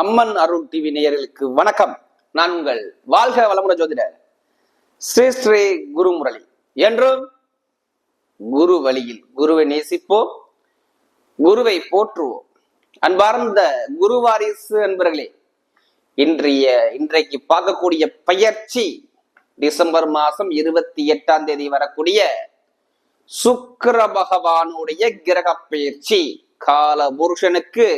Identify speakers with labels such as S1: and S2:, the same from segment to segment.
S1: அம்மன் அருள் TV நேயர்களுக்கு வணக்கம். நான் உங்கள் வாழ்க வளமுடன் ஜோதிடர் ஸ்ரீ ஸ்ரீ குரு முரளி என்றும் குரு வழியில் குருவை நேசிப்போம் குருவை போற்றுவோம். அன்பார்ந்த குரு வாரிசு அன்பர்களே இன்றைய இன்றைக்கு பார்க்கக்கூடிய பயிற்சி டிசம்பர் மாசம் இருபத்தி எட்டாம் தேதி வரக்கூடிய சுக்கர பகவானுடைய கிரக பயிற்சி. கால புருஷனுக்கு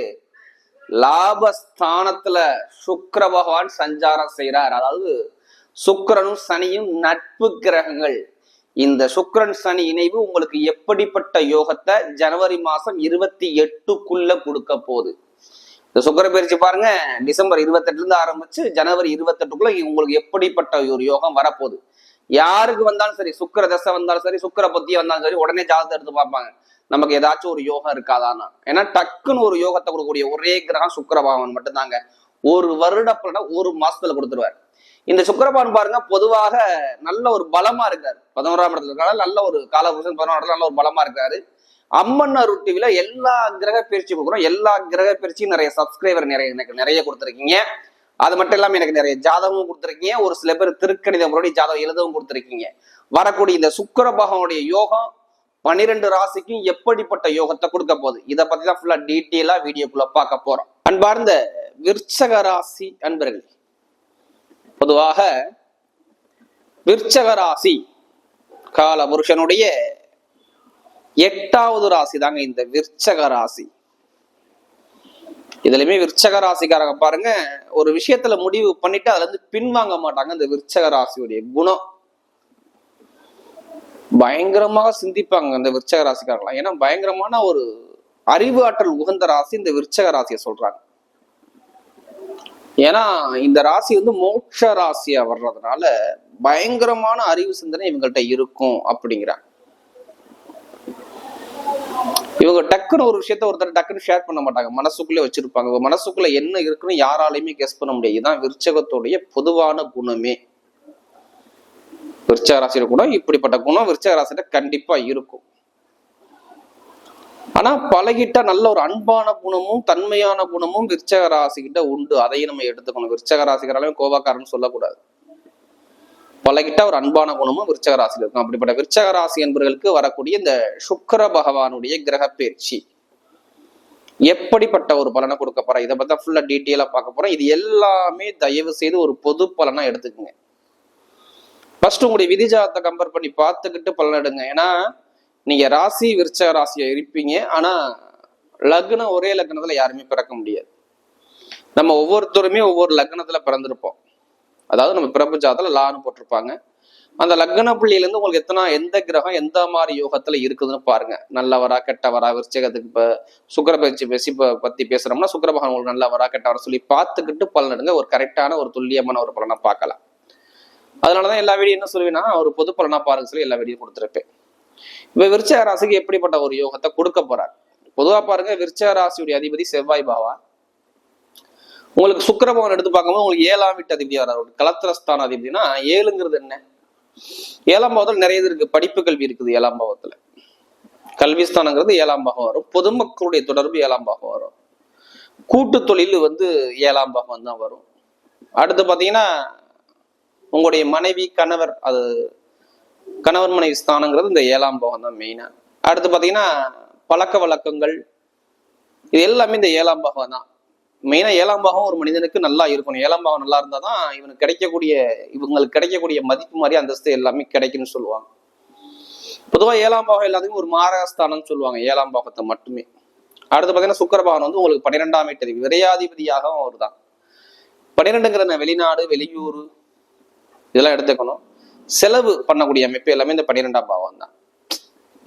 S1: லாபஸ்தானத்துல சுக்கர பகவான் சஞ்சாரம் செய்கிறார் அதாவது சுக்கிரனும் சனியும் நட்பு கிரகங்கள். இந்த சுக்கரன் சனி இணைவு உங்களுக்கு எப்படிப்பட்ட யோகத்தை ஜனவரி மாசம் இருபத்தி எட்டுக்குள்ள கொடுக்க போகுது. இந்த சுக்கர பயிற்சி பாருங்க டிசம்பர் இருபத்தெட்டுல இருந்து ஆரம்பிச்சு ஜனவரி இருபத்தெட்டுக்குள்ள உங்களுக்கு எப்படிப்பட்ட ஒரு யோகம் வரப்போகுது. யாருக்கு வந்தாலும் சரி சுக்கர தசை வந்தாலும் சரி சுக்கர புத்திய வந்தாலும் சரி உடனே ஜாதகத்தை எடுத்து பார்ப்பாங்க. நமக்கு ஏதாச்சும் ஒரு யோகம் இருக்காதான்னா. ஏன்னா டக்குன்னு ஒரு யோகத்தை கொடுக்கக்கூடிய ஒரே கிரகம் சுக்கரபாவன் மட்டும்தாங்க. ஒரு வருட பலனை ஒரு மாசத்துல கொடுத்துருவார். இந்த சுக்கரபான் பாருங்க பொதுவாக நல்ல ஒரு பலமா இருக்காரு. பதினோராம் இடத்துல இருக்காரு? நல்ல ஒரு காலபுருஷன் பதினோரா இடத்துல நல்ல ஒரு பலமா இருக்காரு. அம்மன் அருள் டிவில எல்லா கிரக பயிற்சி கொடுக்குறோம். எல்லா கிரக பயிற்சியும் நிறைய சப்ஸ்கிரைபர் நிறைய எனக்கு நிறைய கொடுத்துருக்கீங்க. அது மட்டும் இல்லாமல் எனக்கு நிறைய ஜாதகமும் கொடுத்துருக்கீங்க. ஒரு சில பேர் திருக்கணித முறையை ஜாதகம் எழுதவும் கொடுத்துருக்கீங்க. வரக்கூடிய இந்த சுக்கர பகவானுடைய யோகம் பன்னிரெண்டு ராசிக்கும் எப்படிப்பட்ட யோகத்தை கொடுக்க போகுது? இதை பத்தி தான் ஃபுல்லா டீட்டெயிலா வீடியோக்குள்ள பார்க்க போறோம். அன்பார்ந்த விற்சக ராசி அன்பர்கள் பொதுவாக விற்சக ராசி கால புருஷனுடைய எட்டாவது ராசி தாங்க இந்த விற்சக ராசி. இதுலயுமே விற்சக ராசிக்காரங்க பாருங்க ஒரு விஷயத்துல முடிவு பண்ணிட்டு அதுல இருந்து பின்வாங்க மாட்டாங்க இந்த விருச்சக ராசியுடைய குணம். பயங்கரமாக சிந்திப்பாங்க இந்த விருச்சக ராசிக்காரங்களாம். ஏன்னா பயங்கரமான ஒரு அறிவு ஆற்றல் உகந்த ராசி இந்த விருச்சக ராசியை சொல்றாங்க. ஏன்னா இந்த ராசி வந்து மோட்ச ராசியா வர்றதுனால பயங்கரமான அறிவு சிந்தனை இவங்கள்ட்ட இருக்கும் அப்படிங்கிறாங்க. இவங்க டக்குன்னு ஒரு விஷயத்த ஒருத்தர் டக்குன்னு ஷேர் பண்ண மாட்டாங்க. மனசுக்குள்ளே வச்சிருப்பாங்க. மனசுக்குள்ள என்ன இருக்குன்னு யாராலையுமே கெஸ் பண்ண முடியாது. இதுதான் விருச்சகத்துடைய பொதுவான குணமே. விருச்சக ராசியோட குணம் இப்படிப்பட்ட குணம் விருச்சக ராசியில கண்டிப்பா இருக்கும். ஆனா பழகிட்ட நல்ல ஒரு அன்பான குணமும் தன்மையான குணமும் விருச்சக ராசி உண்டு. அதையும் நம்ம எடுத்துக்கணும். விருச்சக ராசிக்காராலும் கோவாக்காரன்னு சொல்லக்கூடாது. பழகிட்ட ஒரு அன்பான குணமும் விருச்சக ராசியில் இருக்கும். அப்படிப்பட்ட விருச்சக ராசி என்பவர்களுக்கு வரக்கூடிய இந்த சுக்கர பகவானுடைய கிரக பயிற்சி. எப்படிப்பட்ட ஒரு பலனை கொடுக்க போறேன் இதை பத்தி ஃபுல்லா டீட்டெயிலா பார்க்க போறேன் இது எல்லாமே தயவு செய்து ஒரு பொது பலனா எடுத்துக்கோங்க. ஃபர்ஸ்ட் உங்களுடைய விதிஜாதத்தை கம்பேர் பண்ணி பார்த்துக்கிட்டு பலன் எடுங்க. ஏன்னா நீங்க ராசி விருச்ச ராசியா இருப்பீங்க. ஆனா லக்னம் ஒரே லக்னத்துல யாருமே பிறக்க முடியாது. நம்ம ஒவ்வொருத்தருமே ஒவ்வொரு லக்னத்துல பிறந்திருப்போம். அதாவது நம்ம பிறப்பு ஜாதத்துல லான்னு போட்டிருப்பாங்க. அந்த லக்ன புள்ளியில இருந்து உங்களுக்கு எத்தனை எந்த கிரகம் எந்த மாதிரி யோகத்துல இருக்குதுன்னு பாருங்க. நல்லவரா கெட்டவரா விருச்சகத்துக்கு இப்ப சுக்கர பயிற்சி பேசி இப்போ பத்தி பேசுறோம்னா சுக்கர பகவான் உங்களுக்கு நல்லவரா கெட்டவரா சொல்லி பார்த்துக்கிட்டு பலன் எடுங்க. ஒரு கரெக்டான ஒரு துல்லியமான ஒரு பலனை பார்க்கலாம். அதனாலதான் எல்லா வீடியோ என்ன சொல்லுவேன்னா ஒரு பொது பலனா பாருங்க சொல்லி எல்லா வீடியோ கொடுத்துருப்பேன். இப்ப விருச்சக ராசிக்கு எப்படிப்பட்ட ஒரு யோகத்தை கொடுக்க போறார்? பொதுவா பாருங்க விருச்சக ராசியுடைய அதிபதி செவ்வாய் பாவா உங்களுக்கு சுக்கிரபவன் எடுத்து பார்க்கும்போது உங்களுக்கு ஏழாம் வீட்டு அதிபதியா வராது கலத்திரஸ்தான அதிபதினா ஏழுங்கிறது என்ன? ஏழாம் பாவத்தில் நிறைய இது இருக்கு படிப்பு கல்வி இருக்குது ஏழாம் பாவத்துல. கல்விஸ்தானங்கிறது ஏழாம் பாகம் வரும். பொதுமக்களுடைய தொடர்பு ஏழாம் பாகம் வரும். கூட்டு தொழில் வந்து ஏழாம் பாகம் தான் வரும். அடுத்து பாத்தீங்கன்னா உங்களுடைய மனைவி கணவர் அது கணவன் மனைவி ஸ்தானங்கிறது இந்த ஏழாம் பாவம் தான் மெயினா அடுத்து பார்த்தீங்கன்னா பழக்க வழக்கங்கள் இது எல்லாமே இந்த ஏழாம் பாகம் தான். மெயினா ஏழாம் பாகம் ஒரு மனிதனுக்கு நல்லா இருக்கணும். ஏழாம் பாகம் நல்லா இருந்தா தான் இவனுக்கு கிடைக்கக்கூடிய இவங்களுக்கு கிடைக்கக்கூடிய மதிப்பு மாதிரி அந்தஸ்து எல்லாமே கிடைக்கும்னு சொல்லுவாங்க. பொதுவா ஏழாம் பாகம் எல்லாத்துக்கும் ஒரு மாரகஸ்தானம்னு சொல்லுவாங்க ஏழாம் பாகத்தை மட்டுமே. அடுத்து பாத்தீங்கன்னா சுக்கரபாகன் வந்து உங்களுக்கு பன்னிரெண்டாம் வீட்டு விரையாதிபதியாகவும் அவர் தான் பன்னிரெண்டுங்கிற வெளிநாடு வெளியூர் இதெல்லாம் எடுத்துக்கணும். செலவு பண்ணக்கூடிய அமைப்பு எல்லாமே இந்த பன்னிரெண்டாம் பாவம் தான்.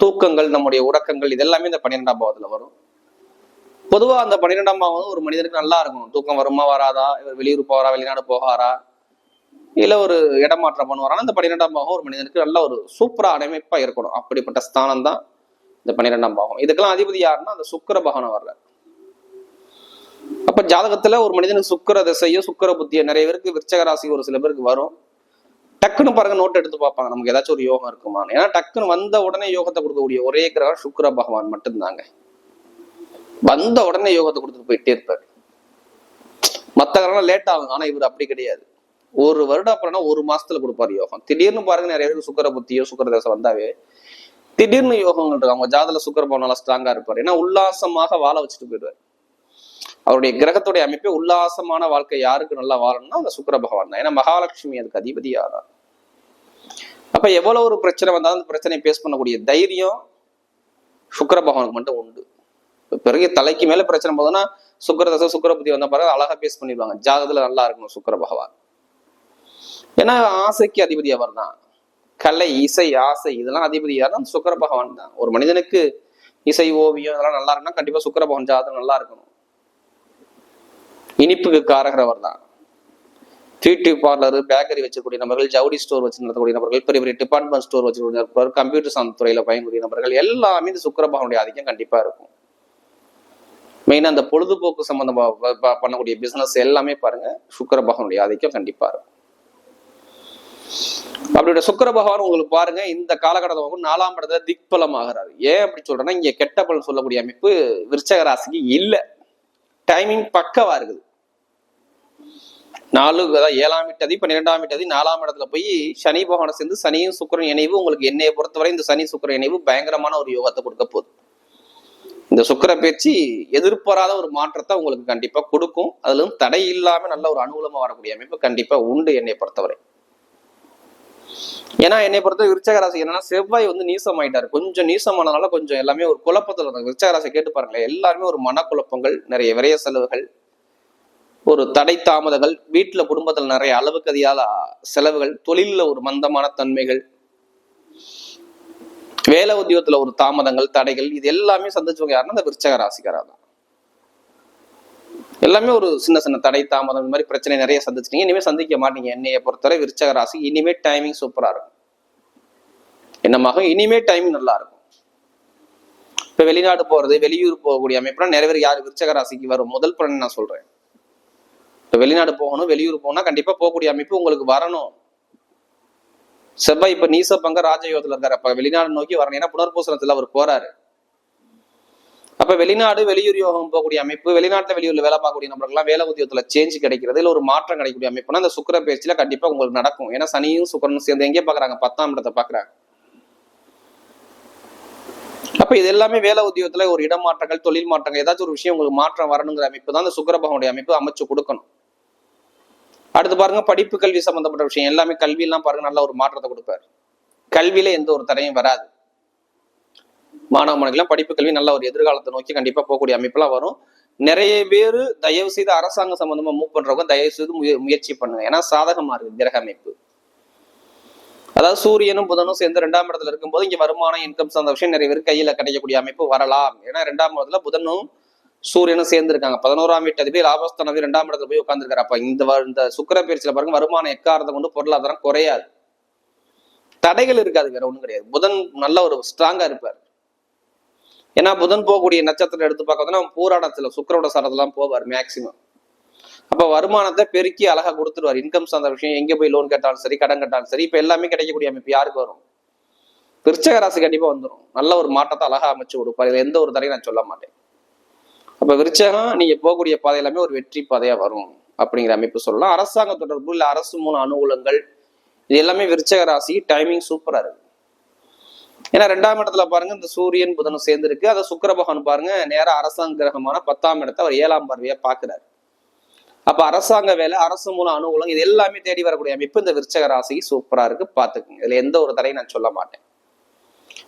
S1: தூக்கங்கள் நம்முடைய உறக்கங்கள் இதெல்லாமே இந்த பன்னிரெண்டாம் பாவத்துல வரும். பொதுவா அந்த பன்னிரெண்டாம் பாவம் ஒரு மனிதனுக்கு நல்லா இருக்கணும். தூக்கம் வருமா வராதா? இவர் வெளியூர் போறா வெளிநாடு போகாரா? இல்ல ஒரு இடமாற்றம் பண்ணுவாரா? இந்த பன்னிரெண்டாம் பாவம் ஒரு மனிதனுக்கு நல்ல ஒரு சூப்பரா அமைப்பா இருக்கணும். அப்படிப்பட்ட ஸ்தானம் தான் இந்த பன்னிரெண்டாம் பாவம். இதுக்கெல்லாம் அதிபதி யாருன்னா அந்த சுக்கர பகவான் வர்ற அப்ப ஜாதகத்துல ஒரு மனிதனுக்கு சுக்கர திசையும் சுக்கர புத்தியோ நிறைய பேருக்கு விருச்சக ராசி ஒரு சில பேருக்கு வரும். டக்குன்னு பாருங்க நோட் எடுத்து பார்ப்பாங்க. நமக்கு ஏதாச்சும் ஒரு யோகம் இருக்குமா? ஏன்னா டக்குன்னு வந்த உடனே யோகத்தை கொடுக்கக்கூடிய ஒரே கிரகம் சுக்கர பகவான் மட்டும்தாங்க. வந்த உடனே யோகத்தை கொடுத்துட்டு போயிட்டே இருப்பாரு. மற்ற கிரகம் லேட் ஆகும். ஆனா இவர் அப்படி கிடையாது. ஒரு வருடம் அப்புறம்னா ஒரு மாசத்துல கொடுப்பாரு யோகம். திடீர்னு பாருங்க நிறைய பேருக்கு சுக்கர புத்தியோ சுக்கர தசை வந்தாவே திடீர்னு யோகங்கள் இருக்கு அவங்க ஜாதல சுக்கர பவன் நல்லா ஸ்ட்ராங்கா இருப்பாரு. ஏன்னா உல்லாசமாக வாழ வச்சுட்டு போயிடுவார். அவருடைய கிரகத்துடைய அமைப்பே உல்லாசமான வாழ்க்கை யாருக்கு நல்லா வாழணும்னா அந்த சுக்கர பகவான் தான். ஏன்னா மகாலட்சுமி அதுக்கு அதிபதியா தான் அப்ப எவ்வளவு ஒரு பிரச்சனை வந்தாலும் அந்த பிரச்சனையை பேஸ் பண்ணக்கூடிய தைரியம் சுக்கர பகவானுக்கு மட்டும் உண்டு. பிறகு தலைக்கு மேல பிரச்சனை போதுன்னா சுக்கர தசை சுக்கர புத்தி வந்த பிறகு அழகா பேஸ் பண்ணிடுவாங்க. ஜாதகத்துல நல்லா இருக்கணும் சுக்கர பகவான். ஏன்னா ஆசைக்கு அதிபதி அவர் தான். கலை இசை ஆசை இதெல்லாம் அதிபதி யார்? தான் சுக்கர பகவான் தான். ஒரு மனிதனுக்கு இசை ஓவியம் இதெல்லாம் நல்லா இருக்குன்னா கண்டிப்பா சுக்கர பகவான் ஜாதகம் நல்லா இருக்கணும். இனிப்புக்கு காரகர் அவர் தான் பியூட்டி பார்லர் பேக்கரி வச்சிருக்கூடிய நபர்கள் ஜவுடி ஸ்டோர் வச்சு நடத்தக்கூடிய நபர்கள் பெரிய பெரிய டிபார்ட்மெண்ட் ஸ்டோர் வச்சுக்கூடிய நபர்கள் கம்ப்யூட்டர் சார்ந்த துறையில பயன்படுத்திய நபர்கள் எல்லாமே இந்த சுக்கரபகனுடைய ஆதிக்கம் கண்டிப்பா இருக்கும். மெயினா அந்த பொழுதுபோக்கு சம்பந்தமா பண்ணக்கூடிய பிசினஸ் எல்லாமே பாருங்க சுக்கர பகவானுடைய ஆதிக்கம் கண்டிப்பா இருக்கும். அப்படியோட சுக்கர பகவான் உங்களுக்கு பாருங்க இந்த காலகட்டத்தில் நாலாம் இடத்துல திக்பலம் ஆகிறாரு ஏன் அப்படி சொல்றேன்னா இங்க கெட்ட பலன் சொல்லக்கூடிய அமைப்பு விருச்சக ராசிக்கு இல்லை. டைமிங் பக்கவா இருக்குது. நாலு அதாவது ஏழாம் வீட்டதி பன்னிரெண்டாம் வீட்டதி நாலாம் இடத்துல போய் சனி பகவானை சேர்ந்து சனியும் சுக்கிரன் இணைவு உங்களுக்கு என்னைய பொறுத்தவரை இந்த சனி சுக்கரன் இணைவு பயங்கரமான ஒரு யோகத்தை கொடுக்க போகுது. இந்த சுக்கிர பேச்சு எதிர்பாராத ஒரு மாற்றத்தை உங்களுக்கு கண்டிப்பா கொடுக்கும். அதுலும் தடை இல்லாம நல்ல ஒரு அனுகூலமா வரக்கூடிய அமைப்பு கண்டிப்பா உண்டு என்னை பொறுத்தவரை. ஏன்னா என்னை பொறுத்த விருச்சக ராசி என்னன்னா செவ்வாய் வந்து நீசம் ஆயிட்டாரு கொஞ்சம் நீசமானதுனால கொஞ்சம் எல்லாமே ஒரு குழப்பத்துல இருந்தாங்க விருச்சக ராசி கேட்டு பாருங்களேன். எல்லாருமே ஒரு மனக்குழப்பங்கள் நிறைய விரைய செலவுகள் ஒரு தடை தாமதங்கள் வீட்டில் குடும்பத்தில் நிறைய அளவுக்கு அதிகால செலவுகள் தொழிலில் ஒரு மந்தமான தன்மைகள் வேலை உத்தியோகத்துல ஒரு தாமதங்கள் தடைகள் இது எல்லாமே சந்திச்சவங்க யாருன்னா இந்த விருச்சக ராசிக்காரா தான். எல்லாமே ஒரு சின்ன சின்ன தடை தாமதம் இந்த மாதிரி பிரச்சனை நிறைய சந்திச்சிட்டீங்க. இனிமே சந்திக்க மாட்டீங்க. என்னையை பொறுத்தவரை விருச்சக ராசி இனிமே டைமிங் சூப்பரா இருக்கும். என்னமாக இனிமே டைமிங் நல்லா இருக்கும். இப்போ வெளிநாடு போறது வெளியூர் போகக்கூடிய அமைப்புனா நிறைய பேர் யார் விருச்சக ராசிக்கு வரும்? முதல் பலன் நான் சொல்றேன். இப்ப வெளிநாடு போகணும் வெளியூர் போகணும் கண்டிப்பா போகக்கூடிய அமைப்பு உங்களுக்கு வரணும். செவ்வாய் இப்ப நீச பங்க ராஜயோகத்துல இருக்காரு. அப்ப வெளிநாடு நோக்கி வரணும். ஏன்னா புனர்பூசணத்துல அவர் போறாரு. அப்ப வெளிநாடு வெளியூர் யோகம் போகக்கூடிய அமைப்பு வெளிநாட்டுல வெளியூர்ல வேலை பார்க்கக்கூடிய நபர்கள்லாம் வேலை உத்தியோகத்துல சேஞ்ச் கிடைக்கிறது இல்ல ஒரு மாற்றம் கிடைக்கக்கூடிய அமைப்புனா அந்த சுக்கிர பேச்சுல கண்டிப்பா உங்களுக்கு நடக்கும். ஏன்னா சனியும் சுக்கரனும் சேர்ந்து எங்கே பாக்குறாங்க? பத்தாம் இடத்தை பாக்குறாங்க. அப்ப இது எல்லாமே வேலை உத்தியோகத்துல ஒரு இடமாற்றங்கள் தொழில் மாற்றங்கள் ஏதாச்சும் ஒரு விஷயம் உங்களுக்கு மாற்றம் வரணுங்கிற அமைப்பு தான் அந்த சுக்கிர பகவானுடைய அமைப்பு அமைச்சு கொடுக்கணும். அடுத்து பாருங்க படிப்பு கல்வி சம்பந்தப்பட்ட விஷயம். எல்லாமே கல்வியெல்லாம் பாருங்க நல்ல ஒரு மாற்றத்தை கொடுப்பாரு. கல்வியில எந்த ஒரு தடையும் வராது. மாணவ மாணவிகளாம் படிப்பு கல்வி நல்ல ஒரு எதிர்காலத்தை நோக்கி கண்டிப்பா போகக்கூடிய அமைப்பெல்லாம் வரும். நிறைய பேர் தயவு செய்து அரசாங்க சம்பந்தமா மூவ் பண்றவங்க தயவு செய்து முய- முயற்சி பண்ணுங்க. ஏன்னா சாதகமா இருக்கு கிரக அமைப்பு. அதாவது சூரியனும் புதனும் சேர்ந்து ரெண்டாம் இடத்துல இருக்கும்போது இங்க வருமானம் இன்கம் சார்ந்த விஷயம் நிறைய பேர் கையில கிடைக்கக்கூடிய அமைப்பு வரலாம். ஏன்னா ரெண்டாம் இடத்துல புதனும் சூரியனும் சேர்ந்திருக்காங்க. பதினோராம் வீட்டு அதிபதி லாபஸ்தானம் ரெண்டாம் இடத்துல போய் உட்காந்துருக்காரு அப்ப இந்த இந்த சுக்கர பயிற்சியில பாருங்க வருமானம் எக்காரத்தை கொண்டு பொருளாதாரம் குறையாது. தடைகள் இருக்காது வேற ஒண்ணும் கிடையாது. புதன் நல்ல ஒரு ஸ்ட்ராங்கா இருப்பார். ஏன்னா புதன் போகக்கூடிய நட்சத்திரம் எடுத்து பார்க்கறதுனா பூராணத்துல சுக்கரோட சரதெல்லாம் போவார் மேக்சிமம் அப்ப வருமானத்தை பெருக்கி அழகா கொடுத்துருவார். இன்கம் சார்ந்த விஷயம் எங்க போய் லோன் கேட்டாலும் சரி கடன் கேட்டாலும் சரி இப்ப எல்லாமே கிடைக்கக்கூடிய அமைப்பு யாருக்கு வரும்? விருச்சக ராசி கண்டிப்பா வந்துடும் நல்ல ஒரு மாற்றத்தை அழகா அமைச்சு கொடுப்பார். இதுல எந்த ஒரு தடையும் நான் சொல்ல மாட்டேன். அப்போ விருச்சகம் நீங்கள் போகக்கூடிய பாதை எல்லாமே ஒரு வெற்றி பாதையாக வரும் அப்படிங்கிற அமைப்பு சொல்லலாம். அரசாங்க தொடர்பு இல்லை அரசு மூல அனுகூலங்கள் இது எல்லாமே விருச்சக ராசி டைமிங் சூப்பராக இருக்கு. ஏன்னா ரெண்டாம் இடத்துல பாருங்க இந்த சூரியன் புதனும் சேர்ந்து இருக்கு அதை சுக்கர பகவான் பாருங்க நேராக அரசாங்க கிரகமான பத்தாம் இடத்தை அவர் ஏழாம் பார்வையாக பார்க்குறாரு அப்போ அரசாங்க வேலை அரசு மூலம் அனுகூலம் இது எல்லாமே தேடி வரக்கூடிய அமைப்பு இந்த விருச்சக ராசி சூப்பராக இருக்கு. பார்த்துக்குங்க இதில் எந்த ஒரு தடையும் நான் சொல்ல மாட்டேன்.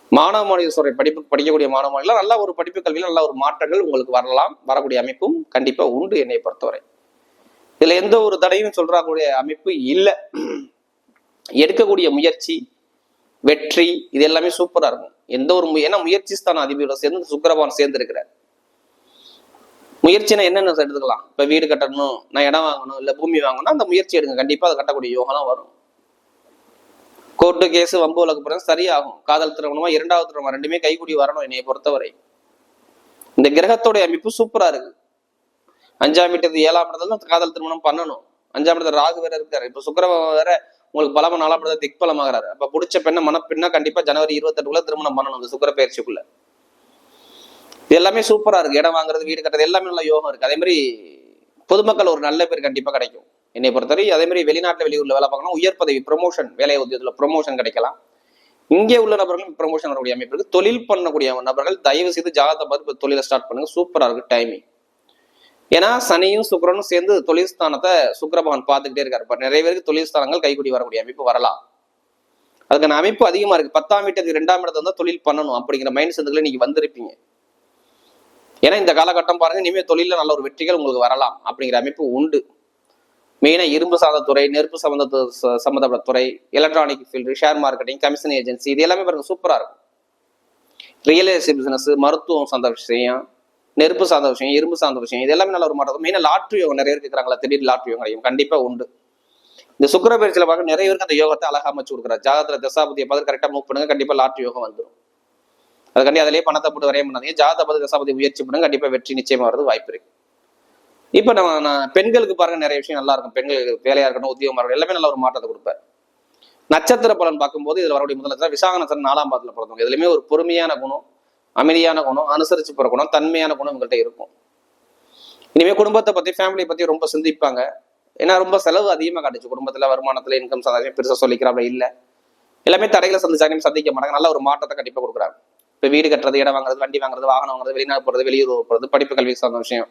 S1: மாணவ மாணவிகள் படிப்பு படிக்கக்கூடிய மாணவ மாணவிகள் நல்ல ஒரு படிப்பு கல்வியில் நல்ல ஒரு மாற்றங்கள் உங்களுக்கு வரலாம். வரக்கூடிய அமைப்பும் கண்டிப்பா உண்டு என்னை பொறுத்தவரை. இதுல எந்த ஒரு தடையும் சொல்றக்கூடிய அமைப்பு இல்லை. எடுக்கக்கூடிய முயற்சி வெற்றி இது எல்லாமே சூப்பரா இருக்கும். எந்த ஒரு மு- ஏன்னா முயற்சி ஸ்தான அதிபரோட சேர்ந்து சுக்கரபான் சேர்ந்து இருக்கிறார் முயற்சினா என்னென்ன எடுத்துக்கலாம்? இப்ப வீடு கட்டணும் நான் இடம் வாங்கணும் இல்ல பூமி வாங்கணும் அந்த முயற்சி எடுங்க. கண்டிப்பா அதை கட்டக்கூடிய யோகம் வரும். கோர்ட்டு கேஸ் வம்பு வழக்கு பிறகு சரியாகும். காதல் திருமணமா இரண்டாவது திருமணம் ரெண்டுமே கைகூடி வரணும் என்னைய பொறுத்தவரை. இந்த கிரகத்தோடைய அமைப்பு சூப்பரா இருக்கு. அஞ்சாம் இடத்து ஏழாம் இடத்துல காதல் திருமணம் பண்ணணும். அஞ்சாம் இடத்துல ராகு வேற இருக்காரு. இப்ப சுக்கிர வேற உங்களுக்கு பலம நாலாம் இடத்துல திக்பலம் ஆகிறாரு அப்ப பிடிச்ச பெண்ணை மனப்பெண்ணா கண்டிப்பா ஜனவரி இருபத்தெட்டுக்குள்ள திருமணம் பண்ணணும் இந்த சுக்கர பயிற்சிக்குள்ள. இது எல்லாமே சூப்பரா இருக்கு. இடம் வாங்குறது வீடு கட்டுறது எல்லாமே நல்ல யோகம் இருக்கு. அதே மாதிரி பொதுமக்கள் ஒரு நல்ல பேர் கண்டிப்பா கிடைக்கும். என்னை பொறுத்தவரை அதே மாதிரி வெளிநாட்டில் வெளியூர்ல வேலை பார்க்கணும் உயர் பதவி ப்ரொமோஷன் வேலை உத்தியோகத்துல ப்ரொமோஷன் கிடைக்கலாம். இங்கே உள்ள நபர்களும் ப்ரமோஷன் வரக்கூடிய அமைப்பு இருக்கு. தொழில் பண்ணக்கூடிய நபர்கள் தயவு செய்து ஜாதகத்தை பார்த்து தொழிலை ஸ்டார்ட் பண்ணுங்க. சூப்பராக இருக்கு டைமிங் ஏன்னா சனியும் சுக்கரனும் சேர்ந்து தொழில் ஸ்தானத்தை பகவான் பார்த்துக்கிட்டே இருக்காரு. இப்போ நிறைய பேருக்கு தொழில் ஸ்தானங்கள் கைகூடி வரக்கூடிய அமைப்பு வரலாம். அதுக்கான அமைப்பு அதிகமா இருக்கு. பத்தாம் வீட்டுக்கு ரெண்டாம் இடத்துல வந்து தொழில் பண்ணணும் அப்படிங்கிற மைண்ட் செட்டுக்குள்ள நீங்க வந்திருப்பீங்க. ஏன்னா இந்த காலகட்டம் பாருங்க இனிமேல் தொழில நல்ல ஒரு வெற்றிகள் உங்களுக்கு வரலாம் அப்படிங்கிற அமைப்பு உண்டு. மெயினாக இரும்பு சார்ந்த துறை நெருப்பு சம்பந்த சம்மந்தப்பட்ட துறை electronic field share marketing commission agency இது எல்லாமே பாருங்க சூப்பராக இருக்கும். ரியல் எஸ்டேட் பிஸ்னஸ் மருத்துவம் சார்ந்த விஷயம் நெருப்பு சார்ந்த விஷயம் இரும்பு சார்ந்த விஷயம் இது எல்லாமே நல்ல ஒரு மாற்றம். மெயினாக லாட்ரி யோகம் நிறைய இருக்கிறாங்களா திடீர் லாட்ரி யோகம் கிடைக்கும். கண்டிப்பாக உண்டு. இந்த சுக்கர பயிற்சியில் பார்க்க நிறைய பேருக்கு அந்த யோகத்தை அழகாக அமைச்சு கொடுக்குறாரு. ஜாதகத்தில் தசாபதியை பார்த்து கரெக்டாக மூவ் பண்ணுங்க கண்டிப்பாக லாட்ரி யோகம் வந்துடும் அதுக்காண்டி அதிலேயே பணத்தை போட்டு வரைய பண்ணாதீங்க ஜாதக பார்த்து தசாபதி முயற்சி பண்ணுங்க கண்டிப்பாக வெற்றி நிச்சயமாக வரது வாய்ப்பு இருக்கு. இப்ப நம்ம நான் பெண்களுக்கு பாருங்க நிறைய விஷயம் நல்லா இருக்கும். பெண்களுக்கு வேலையா இருக்கட்டும் உத்தியோகமா இருக்கட்டும் எல்லாமே நல்ல ஒரு மாற்றத்தை கொடுப்பேன் நட்சத்திர பலன் பார்க்கும்போது இதில் வரக்கூடிய முதல் நட்சத்திரம் விசாக நாலாம் பாதத்தில் பிறந்தவங்க. இதுலையுமே ஒரு பொறுமையான குணம் அமைதியான குணம் அனுசரிச்சு போகிற குணம் தன்மையான குணம் உங்கள்கிட்ட இருக்கும். இனிமேல் குடும்பத்தை பத்தி ஃபேமிலியை பத்தி ரொம்ப சிந்திப்பாங்க. ஏன்னா ரொம்ப செலவு அதிகமாக காட்டுச்சு. குடும்பத்துல வருமானத்துல இன்கம் சந்தாயம் பெருசாக சொல்லிக்கிறாப்ல இல்லை. எல்லாமே தடைகளை சந்திச்சாங்க சந்திக்க மாட்டாங்க. நல்ல ஒரு மாற்றத்தை கண்டிப்பாக கொடுக்குறாங்க. இப்போ வீடு கட்டுறது இடம் வாங்குறது வண்டி வாங்குறது வாகனம் வாங்குறது வெளிநாடு போகிறது வெளியூர் போகிறது படிப்பு கல்வி சார்ந்த விஷயம்.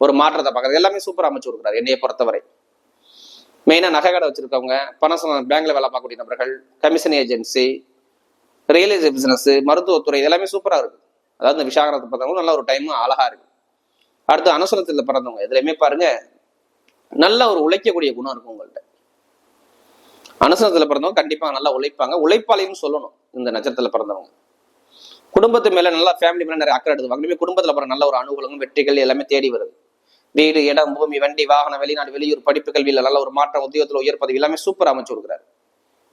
S1: ஒரு மாற்றத்தை பார்க்கறது. எல்லாமே சூப்பராக அமைச்சு கொடுக்குறாரு என்னைய பொறுத்தவரை. மெயினாக நகை கடை வச்சுருக்கவங்க பணம் பேங்க்ல வேலை பார்க்கக்கூடிய நபர்கள் commission agency real estate business மருத்துவத்துறை இதெல்லாமே எல்லாமே சூப்பரா இருக்கு அதாவது இந்த விஷாகரத்தை பார்த்தவங்க நல்ல ஒரு டைமும் அழகாக இருக்கு அடுத்து அனுசரத்தில் பிறந்தவங்க இதுலயுமே பாருங்க நல்ல ஒரு உழைக்கக்கூடிய குணம் இருக்கும் உங்கள்கிட்ட அனுசரத்துல பிறந்தவங்க கண்டிப்பாக நல்லா உழைப்பாங்க. உழைப்பாளையும் சொல்லணும் இந்த நட்சத்திரத்தில் பிறந்தவங்க. குடும்பத்து மேலே நல்லா ஃபேமிலி மேலே நிறைய அக்கறை எடுத்துவாங்க இனிமே பிறந்த நல்ல ஒரு அனுகூலங்கள் வெற்றிகள் எல்லாமே தேடி வருது. வீடு இடம் பூமி வண்டி வாகனம் வெளிநாடு வெளியூர் படிப்பு கல்வியில் நல்ல ஒரு மாற்றம் உத்தியோகத்தில் உயர் பதவி எல்லாமே சூப்பர் அமைச்சு கொடுக்குறாரு.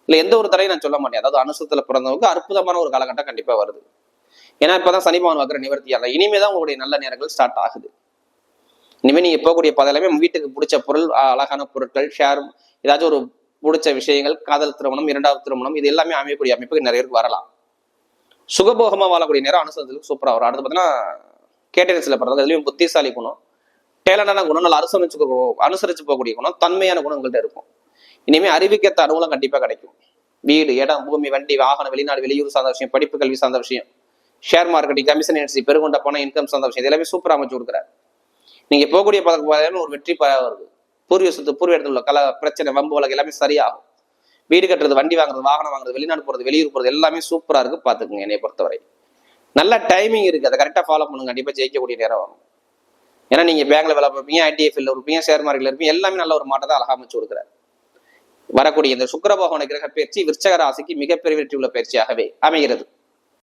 S1: இல்லை எந்த ஒரு தடையும் நான் சொல்ல மாட்டேன். அதாவது அனுசத்தில் பிறந்தவங்க அற்புதமான ஒரு காலகட்டம் கண்டிப்பா வருது. ஏன்னா இப்பதான் சனி பகவான் வக்கிற நிவர்த்தி. ஆகல இனிமே தான் உங்களுடைய நல்ல நேரங்கள் ஸ்டார்ட் ஆகுது. இனிமேல் நீங்க போகக்கூடிய பதவி வீட்டுக்கு பிடிச்ச பொருள் அழகான பொருட்கள் ஷேர் ஏதாச்சும் ஒரு பிடிச்ச விஷயங்கள் காதல் திருமணம் இரண்டாவது திருமணம் இது எல்லாமே அமையக்கூடிய அமைப்புக்கு நிறைய பேருக்கு வரலாம். சுகபோகமா வாழக்கூடிய நேரம் அனுசரத்துக்கு சூப்பராக வரும். அடுத்து பார்த்தீங்கன்னா கேட்டரிங்ஸ்ல பிறந்தவங்க அதுலேயும் புத்திசாலி குணம். டேலண்டான குணம் நல்லா அனுசரிச்சு அனுசரிச்சு போகக்கூடிய குணம் தன்மையான குணங்கள்கிட்ட இருக்கும். இனிமே அறிவிக்கத்த அனுகூலம் கண்டிப்பா கிடைக்கும். வீடு இடம் பூமி வண்டி வாகனம் வெளிநாடு வெளியூர் சார்ந்த விஷயம் படிப்பு கல்வி சார்ந்த விஷயம். ஷேர் மார்க்கெட்டிங் கமிஷன் ஏஜென்சி பெருகொண்ட பணம் இன்கம் சார்ந்த விஷயம் இது எல்லாமே சூப்பராக அமைச்சு கொடுக்குறாரு. நீங்க போகக்கூடிய பதக்க ஒரு வெற்றி வருது. பூர்வீக சொத்து பூர்வ இடத்துல உள்ள கல பிரச்சனை வம்பு வழக்கு எல்லாமே சரியாகும். வீடு கட்டுறது வண்டி வாங்குறது வாகனம் வாங்குறது வெளிநாடு போறது வெளியூர் போறது எல்லாமே சூப்பரா இருக்கு பாத்துக்கோங்க என்னை பொறுத்தவரை. நல்ல டைமிங் இருக்கு. அதை கரெக்டா ஃபாலோ பண்ணுங்க. கண்டிப்பா ஜெயிக்கக்கூடிய நேரம் வரும். ஏன்னா நீங்க பேங்க்ல வேலை பார்ப்பீங்க ஐடிஎஃப்ல இருப்பீங்க ஷேர் மார்க்கெட்ல இருப்பீங்க எல்லாமே நல்ல ஒரு மாற்றத்தை அழகா அமைச்சு கொடுக்குறாரு. வரக்கூடிய இந்த சுக்கிரபகவான கிரக பயிற்சி விருச்சக ராசிக்கு மிகப்பெரிய வெற்றி உள்ள பயிற்சியாகவே அமைகிறது.